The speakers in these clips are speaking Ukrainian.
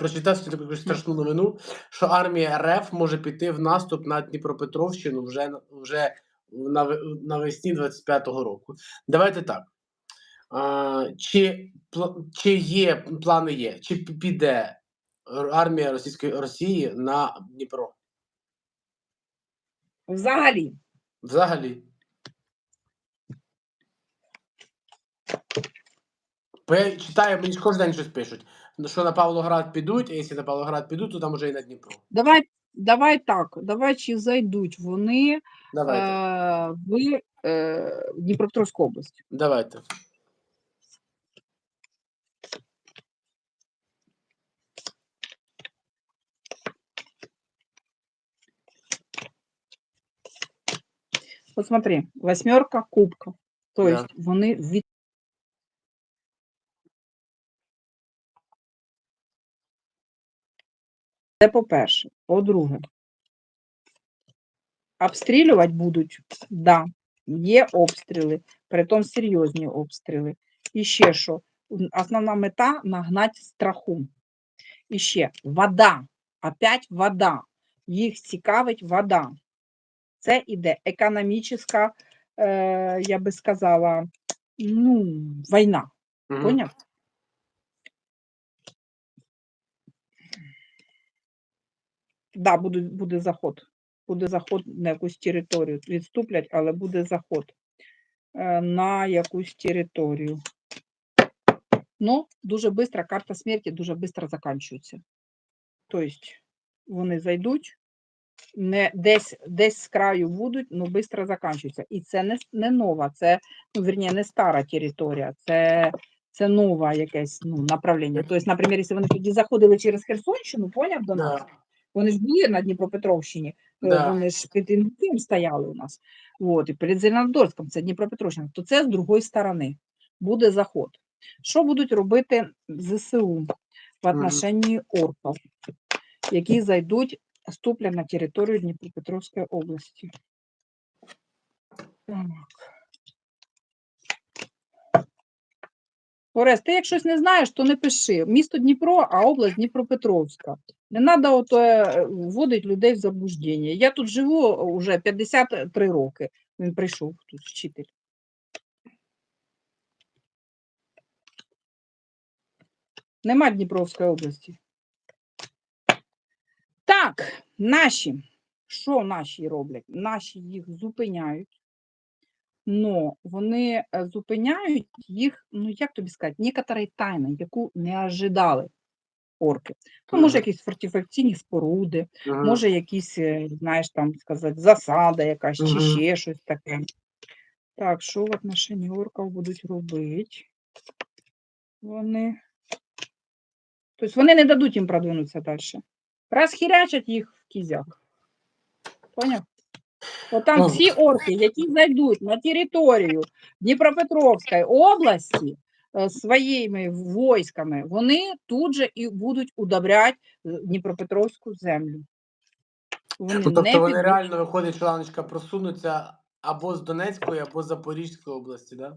прочитав сьогодні таку страшну новину, що армія РФ може піти в наступ на Дніпропетровщину вже, вже навесні 25-го року. Давайте так. А, чи, чи є плани є, чи піде армія Російської Росії на Дніпро? Взагалі. Взагалі. Бо я читаю, мені кожен день щось пишуть. Ну, Що на Павлоград підуть, а якщо на Павлоград підуть, то там уже і на Дніпро. Давай, давай так, давай чи зайдуть вони Давайте. е, в е, Дніпропетровську область. Давайте. От смотри, восьмерка кубків. Тобто Да. вони від Це по-перше. По-друге, обстрілювати будуть, да, є обстріли, притом серйозні обстріли. І ще що, основна мета нагнати страху. І ще вода, опять вода. Їх цікавить вода. Це іде економічна, е, я би сказала, ну, війна. Мгм. Поняв? Да, буде, буде заход. Буде заход на якусь територію. Відступлять, але буде заход е, на якусь територію. Ну, дуже швидко, карта смерті дуже швидко закінчується. Тобто вони зайдуть, не, десь, десь з краю будуть, ну швидко закінчується. І це не, не нова, це, ну, вірні, не стара територія, це, це нове якесь ну, направлення. Тобто, наприклад, якщо вони тоді заходили через Херсонщину, поняв до нас? Вони ж були на Дніпропетровщині, е, Да. вони ж під Інгулцем стояли у нас. От, і перед Зеленодольськом, це Дніпропетровщина, то це з другої сторони буде заход. Що будуть робити ЗСУ в отношенні орків, які зайдуть, ступлять на територію Дніпропетровської області? Так. Орес, ти як щось не знаєш, то не пиши. Місто Дніпро, а область Дніпропетровська. Не треба ото е, вводити людей в заблуждення. Я тут живу вже 53 роки. Він прийшов тут вчитель. Нема Дніпровської області. Так, наші. Що наші роблять? Наші їх зупиняють. Но вони е, зупиняють їх, ну як тобі сказати, некоторої тайни, яку не ожидали орки. Ну, може, якісь фортифікаційні споруди, Мгм. може, якісь, е, знаєш, там сказати, засада якась, чи Мгм. ще щось таке. Так, що в отношенні орків будуть робити? Вони. Тобто вони не дадуть їм продвинутися далі. Розхірячать їх в кізяк. Поняв? От там Ну, всі орки, які зайдуть на територію Дніпропетровської області е, своїми військами, вони тут же і будуть удобряти е, Дніпропетровську землю. Вони Ну, тобто не вони реально виходить, що Ланочка просунуться або з Донецької, або з Запорізької області, да?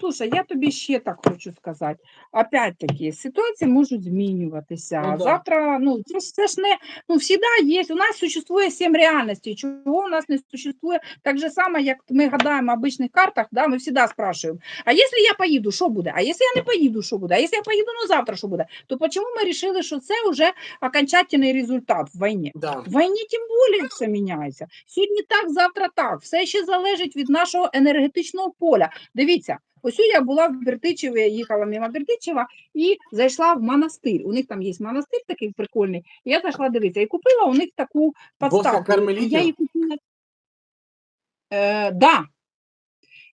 Слушай, я тобі ще так хочу сказати. Опять-таки, ситуації можуть змінюватися. Ну, да. Завтра, ну, це ж, це ж не, ну, всегда є, у нас существує сім реальностей. Чого у нас не существує? Так же само, як ми гадаємо в обичних картах, да, ми завжди спрашиваємо, а якщо я поїду, що буде? А якщо я не поїду, що буде? А якщо я поїду, ну, завтра, що буде? То чому ми вирішили, що це вже окончательний результат в війні? Да. В війні тим більше все міняється. Сьогодні так, завтра так. Все ще залежить від нашого енергетичного поля. Дивіться, ось я була в Бердичеві, їхала мимо Бердичева і зайшла в монастир. У них там є монастир такий прикольний. Я зайшла дивитися і купила у них таку подставку. Я її купила. Е, да.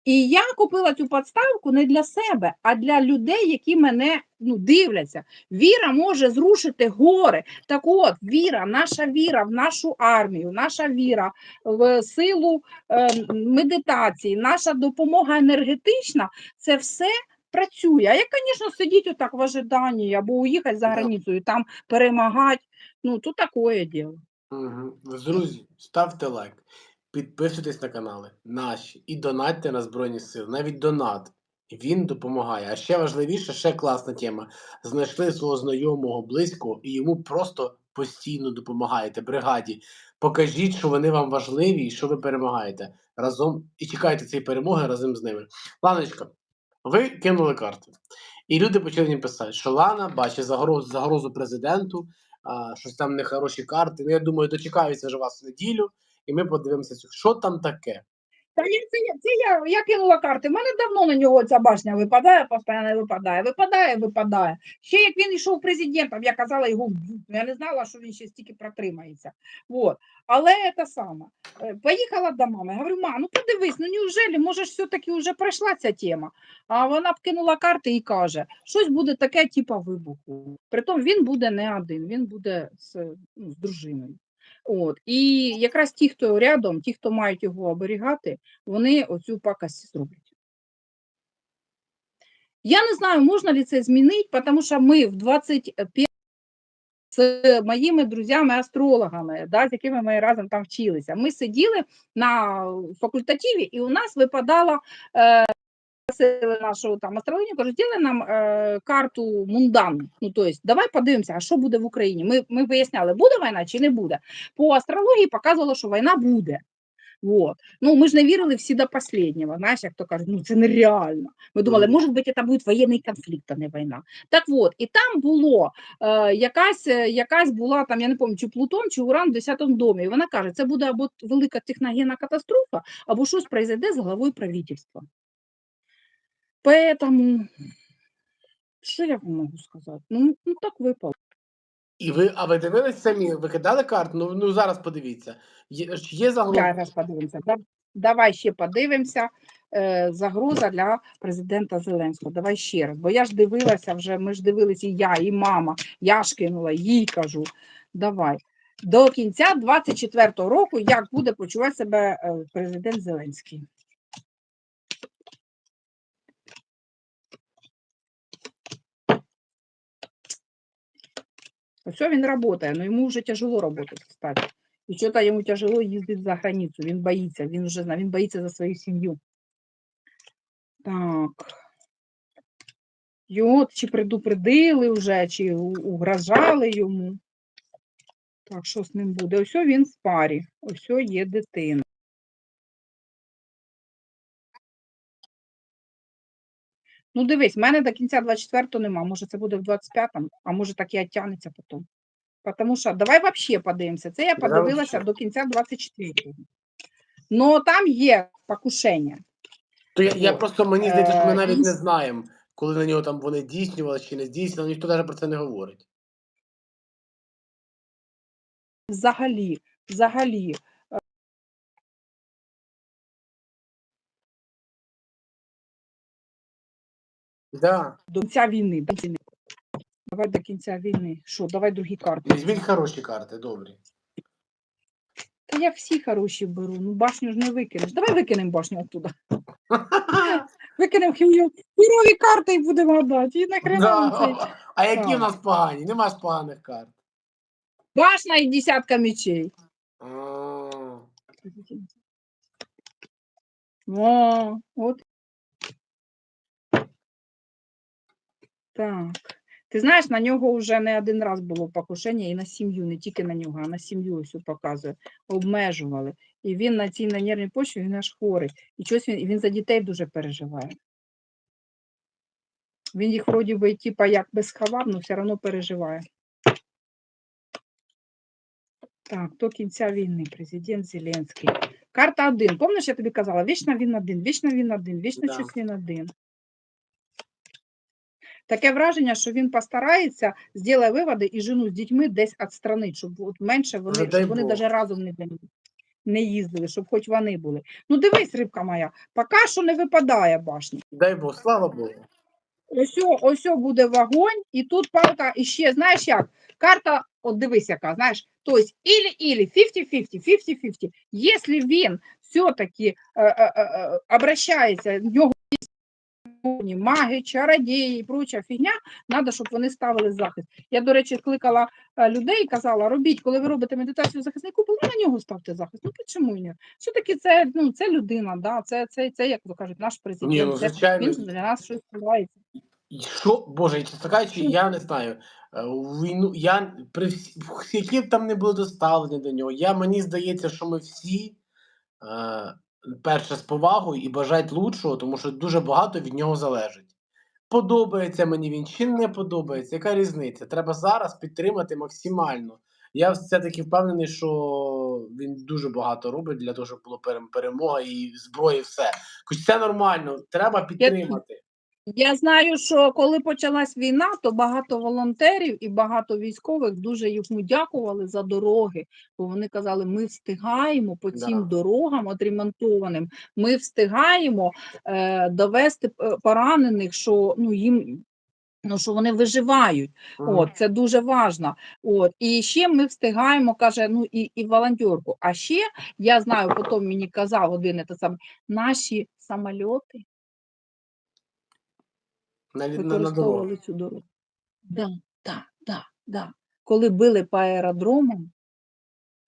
І я купила цю подставку не для себе, а для людей, які мене ну, дивляться. Віра може зрушити гори. Так от, віра, наша віра в нашу армію, наша віра в силу е, медитації, наша допомога енергетична це все працює. А як, звісно, сидіти отак в ожиданні або уїхати за Да. границю і там перемагати, ну то таке діло. Угу. Друзі, ставте лайк, підписуйтесь на канали наші і донатьте на Збройні Сили, навіть донат Він допомагає. А ще важливіше, ще класна тема. Знайшли свого знайомого близького і йому просто постійно допомагаєте бригаді. Покажіть, що вони вам важливі і що ви перемагаєте разом і чекайте цієї перемоги разом з ними. Ланочка, ви кинули карти. І люди почали мені писати, що Лана бачить загрозу, загрозу президенту, а, щось там нехороші карти. Ну, я думаю, дочекаюся вже вас в неділю, і ми подивимося, що там таке. Та я, це, це я, я кинула карти. У мене давно на нього ця башня випадає, постійно випадає, випадає, випадає. Ще як він йшов президентом, я казала його вб'ють. Ну, Я не знала, що він ще стільки протримається. Вот. Але це саме. Е, Поїхала до мами. Говорю, ма, ну подивись, ну неужели, може все-таки вже пройшла ця тема. А вона б кинула карти і каже, щось буде таке, типа вибуху. Притом він буде не один, він буде з, ну, з дружиною. От. І якраз ті, хто рядом, ті, хто мають його оберігати, вони оцю пакость зроблять. Я не знаю, можна ли це змінити, тому що ми в 25 з моїми друзями-астрологами, да, з якими ми разом там вчилися. Ми сиділи на факультативі, і у нас випадала е, просили нашу там астрологиню, кажуть, зробили нам е, карту Мундан. Ну, тобто, давай подивимося, а що буде в Україні. Ми, ми виясняли, буде війна чи не буде. По астрології показувало, що війна буде. Вот. Ну, ми ж не вірили всі до останнього. Знаєш, як то кажуть, ну це нереально. Ми думали, може бути, це буде воєнний конфлікт, а не війна. Так от, і там було е, якась, е, якась була там, я не пам'ятаю, чи Плутон, чи Уран в 10 домі. І вона каже, це буде або велика техногенна катастрофа, або щось произойде з главою правительства. Поэтому, що я вам можу сказати? Ну, ну так випало. І ви, а ви дивились самі, ви кидали карту? Ну, ну зараз подивіться. Є, ж є загроза? Зараз подивимося. Да- Давай ще подивимося. Е, загроза для президента Зеленського. Давай ще раз. Бо я ж дивилася вже, ми ж дивилися і я, і мама. Я ж кинула, їй кажу. Давай. До кінця 24-го року, як буде почувати себе е, президент Зеленський. Все, він працює, але йому вже тяжело працювати, кстати. І що-то йому тяжело їздити за границю. Він боїться, він вже зна- він боїться за свою сім'ю. Так. Його чи предупредили вже, чи угрожали йому. Так, що з ним буде? Ось він в парі, ось є дитина. Ну, дивись, в мене до кінця 24-го нема. Може, це буде в 25-му, а може так і оттягнеться потім. Тому що давай взагалі подивимося. Це я подивилася до кінця 24-го. Ну, там є покушення. То я, я просто мені здається, що ми Е, навіть не знаємо, коли на нього там вони здійснювали чи не здійснювали, ніхто навіть про це не говорить. Взагалі, взагалі. Да. До кінця війни. До війни. Давай до кінця війни. Що, давай другі карти. Візьміть хороші карти, добрі. Та я всі хороші беру. Ну, башню ж не викинеш. Давай викинемо башню оттуда. Викинемо хію- хірові карти і будемо гадати. І нахрена нам цей. Да. А які Так. в нас погані? Нема ж поганих карт. Башня і десятка мечей. А, О, от. Так. Ти знаєш, на нього вже не один раз було покушення і на сім'ю, не тільки на нього, а на сім'ю ось показує. Обмежували. І він на цій на нервній почві він аж хворий. І щось він, він за дітей дуже переживає. Він їх вроді би, типа, як би сховав, але все одно переживає. Так, до кінця війни, президент Зеленський. Карта один. Помниш, я тобі казала, вічно він один, вічно він один, вічно Да. щось він один. Таке враження, що він постарається, зробить виводи і жену з дітьми десь відстранить, щоб от менше вони, щоб вони навіть разом не, не їздили, щоб хоч вони були. Ну дивись, рибка моя, поки що не випадає башня. дай Бог, слава Богу. Ось, ось буде вогонь, і тут палка іще, знаєш як? Карта, от дивись, яка, знаєш, тобто ілі-ілі, 50-50, 50-50. Якщо він все-таки е, е, е, обращається, в нього маги, чародії і проча фігня, треба, щоб вони ставили захист. Я, до речі, кликала е, людей і казала, робіть, коли ви робите медитацію захиснику, ви на нього ставте захист. Ну чому ні? Все-таки це, ну, це людина, да? це, це, це, як то кажуть, наш президент. Ні, ну звичайно. він для нас щось відбувається. Що, Боже, чесно кажучи, я не знаю. Е, Війну я при всі, які б там не було доставлені до нього. Я мені здається, що ми всі е, перше з повагою і бажають лучшого, тому що дуже багато від нього залежить. Подобається мені він чи не подобається, яка різниця? Треба зараз підтримати максимально. Я все-таки впевнений, що він дуже багато робить для того, щоб була перем- перемога і зброя, і все. Хоч це нормально, треба підтримати. Я знаю, що коли почалась війна, то багато волонтерів і багато військових дуже йому дякували за дороги, бо вони казали, ми встигаємо по цим Да. дорогам отремонтованим, ми встигаємо е, довести е, поранених, що ну їм. Ну, що вони виживають, Мгм. от це дуже важно. От і ще ми встигаємо, каже, ну і, і волонтерку. А ще я знаю, потім мені казав один те саме, наші самольоти На, лі- на, дорогу. цю дорогу. Да, да, да, да. Коли били по аеродромам,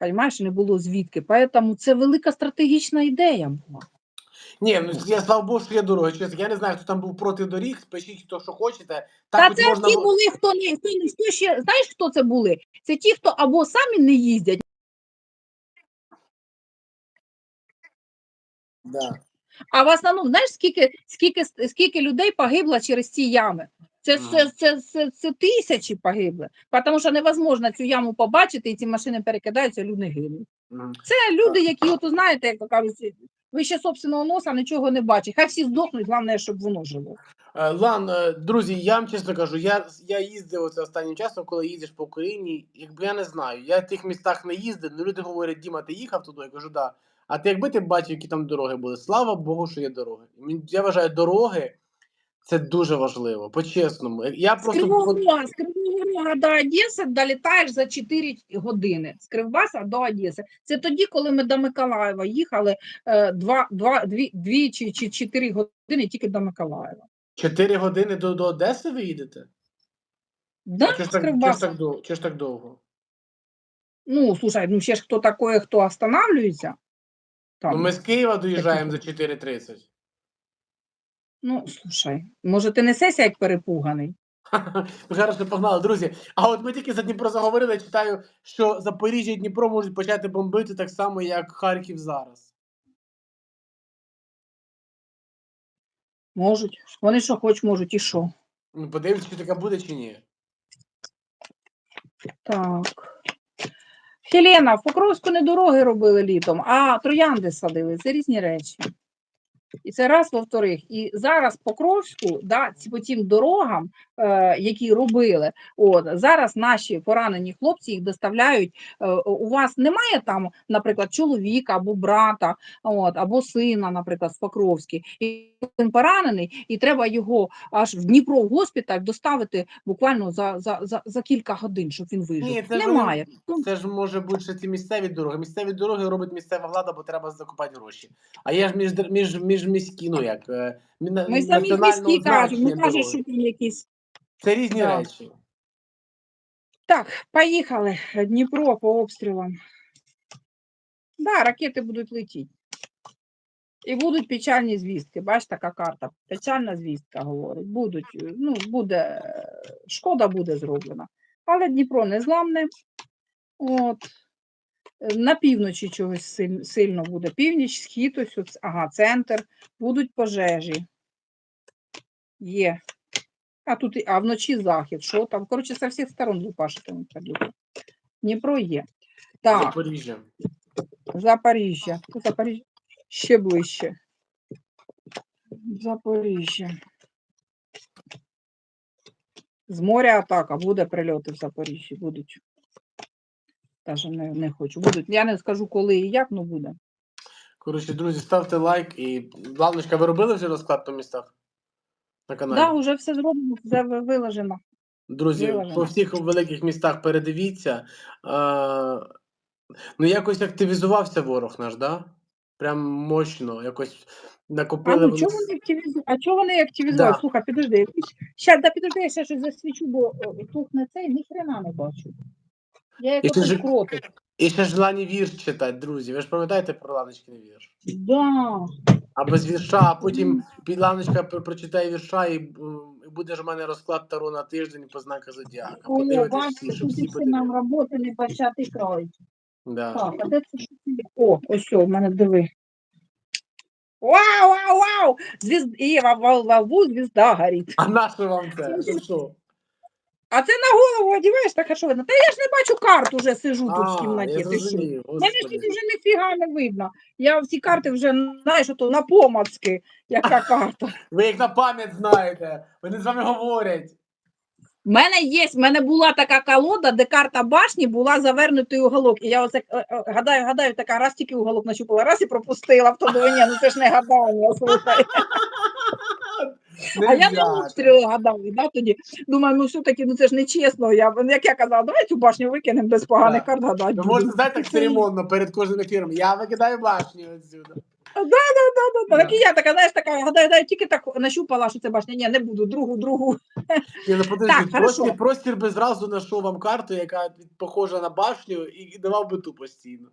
розумієш, не було звідки. Поэтому це велика стратегічна ідея була. Ні, ну я слава Богу, що є дороги. Чесно, я не знаю, хто там був проти доріг. Спишіть, хто що хочете. Так Та це можна ті були, хто не хто, не- хто ще знаєш, хто це були? Це ті, хто або самі не їздять, Да. А в основному, знаєш, скільки, скільки, скільки людей погибло через ці ями? Це, це, це, це, це тисячі погибли, тому що невозможно цю яму побачити, і ці машини перекидаються, люди гинуть. Це люди, які, от, знаєте, як кажуть, вище собственного носа нічого не бачать. Хай всі здохнуть, головне, щоб воно жило. Е, Лан, е, друзі, я вам чесно кажу, я, я їздив оце останнім часом, коли їздиш по Україні, якби я не знаю, я в тих містах не їздив, але люди говорять, Діма, ти їхав туди? Я кажу, да. А ти якби ти бачив, які там дороги були? Слава Богу, що є дороги. Я вважаю, дороги це дуже важливо, по-чесному. Я З просто Кривого з Кривого до Одеси долітаєш за 4 години. З Кривбаса до Одеси. Це тоді, коли ми до Миколаєва їхали е, два, два, дві, дві чи, чи 4 години тільки до Миколаєва. 4 години до, до Одеси ви їдете? Да, чи ж так, чи ж так, чи ж так довго? Ну, слушай, ну ще ж хто такое, хто останавливається. Там. Ну, ми з Києва доїжджаємо за 4.30. Ну, слушай, може, ти несешся як перепуганий? Ну, Хорошо, погнали, друзі. А от ми тільки за Дніпро заговорили, читаю, що Запоріжжя і Дніпро можуть почати бомбити так само, як Харків зараз. Можуть. Вони що хоч можуть, і що? Ну, подивимося, чи таке буде чи ні. Так. Хелена, в Покровську не дороги робили літом, а троянди садили. Це різні речі. І це раз, во-вторых. І зараз Покровську, да, ці по тим дорогам, е, які робили, от, зараз наші поранені хлопці їх доставляють. Е, у вас немає там, наприклад, чоловіка або брата, от, або сина, наприклад, з Покровськи, і він поранений, і треба його аж в Дніпро в госпіталь доставити буквально за, за, за, за кілька годин, щоб він вижив. Ні, це немає. вони- Це ж може бути ще ці місцеві дороги. Місцеві дороги робить місцева влада, бо треба закупати гроші. А є ж між, між, між міські, ну як, е, Ми самі міські кажемо, значення кажемо, що там якісь. Це різні Да. речі. Так, поїхали. Дніпро по обстрілам. Да, ракети будуть летіти. І будуть печальні звістки. Бачиш, така карта. Печальна звістка говорить. Будуть, е, ну, буде, е, шкода буде зроблена. Але Дніпро не зламне. От. На півночі чогось силь- сильно буде. Північ, схід, ось, ось, ага, центр. Будуть пожежі. Є. А тут а вночі захід. Що там? Коротше, з всіх сторон лупашитимуть. Дніпро є. Так, Запоріжжя. Запоріжжя. Тут Запоріжжя ще ближче. Запоріжжя. З моря атака, буде прильоти в Запоріжжі, будуть. Даже не, не хочу. Будуть. Я не скажу, коли і як, ну буде. Коротше, друзі, ставте лайк і. Лавночка, ви робили вже розклад по містах? На каналі? Так, да, вже все зроблено, все ви- виложено. Друзі, Виложено. по всіх великих містах передивіться. А, ну, якось активізувався ворог наш, да? Прям мощно. Якось А накопили ну, чого вони активізують? А чого вони активізують? Да. Слухай, підожди. Щас, да, підожди, я ще щось засвічу, бо тухне цей, ніхрена не бачу. Я як ти ж- кротик. І ще ж Лані вірш читати, друзі. Ви ж пам'ятаєте про Ланочкин вірш? Да. А без вірша, а потім під Ланочка пр- прочитає вірша і, м, і буде ж у мене розклад Таро на тиждень по знаку Зодіака. О, Подивитесь бачите, всі, тут всі всі нам подивилися. роботи не почати край. Да. Так, а де це що це? О, ось о, в мене диви. Вау, вау, вау! Звізд... І во- во лбу звізда горить. А на що вам це? Ну що? А це на голову одіваєш, так а що видно? Та я ж не бачу карт уже сижу тут в кімнаті. ти що? Мене ж тут вже ніфіга не видно. Я всі карти вже, знаєш, ото на помацки, яка карта. Ви їх на пам'ять знаєте, вони з вами говорять. У мене є, в мене була така колода, де карта башні була завернутий уголок. І я оце е, е, гадаю, гадаю, така раз тільки уголок нащупала, раз і пропустила в то думаю, ні, ну це ж не гадання, слухай. А я не обстріли гадаю, да, тоді. Думаю, ну все-таки, ну це ж не чесно. Я, як я казала, давай цю башню викинемо без поганих карт гадати. Будемо. можете знаєте так церемонно перед кожним ефіром. Я викидаю башню отсюда. Да, Так і я така, знаєш, така, гадаю, гадаю, тільки так нащупала, що це башня. Ні, не буду, другу, другу. Ні, ну Так, хорошо. простір, простір би зразу знайшов вам карту, яка похожа на башню, і, і давав би ту постійно.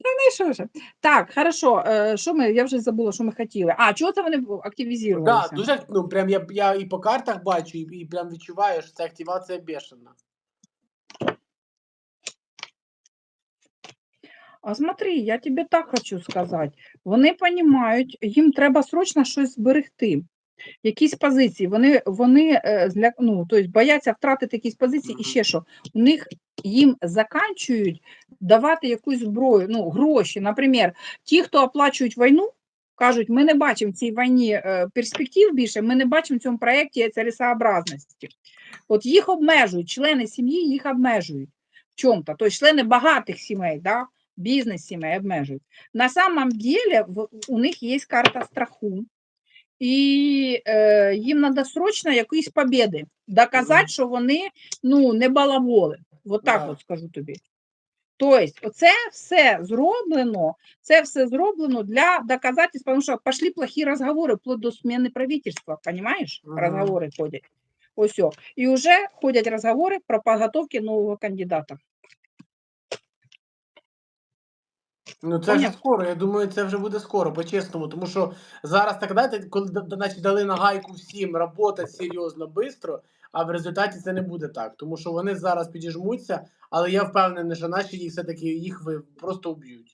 Ну і що ж? Так, хорошо. Е, що ми, я вже забула, що ми хотіли. А, чого це вони Так, да, дуже, ну, прям я, я і по картах бачу, і, і прям відчуваю, що це активація бешена. А смотри, я тобі так хочу сказати. Вони розуміють, їм треба срочно щось зберегти. Якісь позиції. Вони, вони е, ну, тобто бояться втратити якісь позиції і ще що. У них їм заканчують давати якусь зброю, ну, гроші. Наприклад, ті, хто оплачують війну, кажуть, ми не бачимо в цій війні е, перспектив більше, ми не бачимо в цьому проєкті цілесообразності. От їх обмежують, члени сім'ї їх обмежують в чому-то. Тобто члени багатих сімей, да, бізнес сімей обмежують. На самом деле в- у них є карта страху, і е, їм треба срочно якісь побіди, доказати, що вони ну, не балаболи. От так от скажу тобі. Тобто, оце все зроблено, це все зроблено для доказательства, тому що пішли плохі розговори, вплоть до зміни правительства, розумієш? Розговори ходять. Ось. І вже ходять розговори про підготовки нового кандидата. Ну це вже скоро, я думаю, це вже буде скоро, по-чесному. Тому що зараз так знаєте, коли наче дали на гайку всім роботи серйозно, швидко, а в результаті це не буде так. Тому що вони зараз підіжмуться, але я впевнений, що наші їх все-таки їх ви просто вб'ють.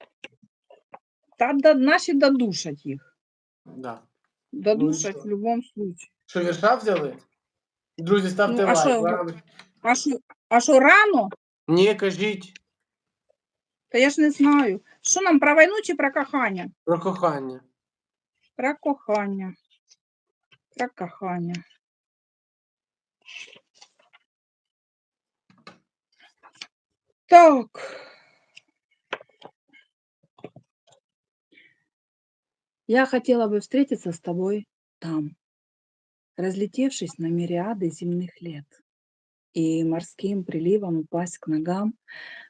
Та да, наші додушать їх. Да. Додушать що? в будь-якому случае. Що вірша взяли? Друзі, ставте Ну, а лайк. що? Ладно. А що, а що рано? Ні, кажіть Та я ж не знаю. Що нам про війну чи про кохання? про кохання. Про кохання. Про кохання. Так. Я хотела бы встретиться с тобой там, разлетевшись на мириады земных лет, и морским приливом упасть к ногам,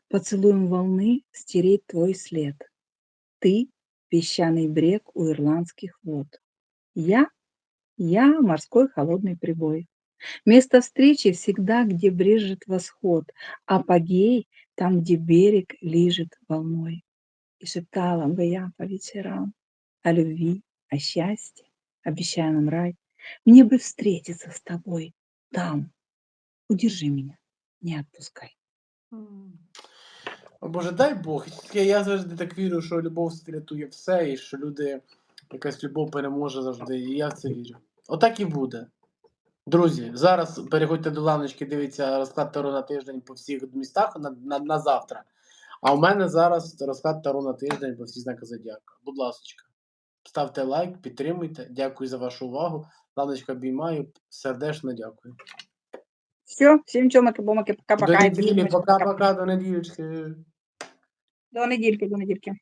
поцелуем волны стереть твой след. Ты — песчаный брег у ирландских вод. Я — я морской холодный прибой. Место встречи всегда, где брежет восход, апогей — там, где берег лижет волной. И шептала бы я по вечерам о любви, о счастье, обещая нам рай. Мне бы встретиться с тобой там. Удержи меня, не отпускай. О Боже, дай Бог. Я, я завжди так вірю, що любов рятує все, і що люди, якась любов переможе завжди. І я в це вірю. Отак і буде. Друзі, зараз переходьте до ланочки, дивіться розклад Таро на тиждень по всіх містах на, на, на завтра. А у мене зараз розклад Таро на тиждень по всіх знаках Зодіака. Будь ласка, ставте лайк, підтримуйте. Дякую за вашу увагу. Ланочка обіймаю, сердечно дякую. Все, всім чомики, бомики, До пока-пока. неділі, пока-пока, до неділечки. До недільки, до недільки.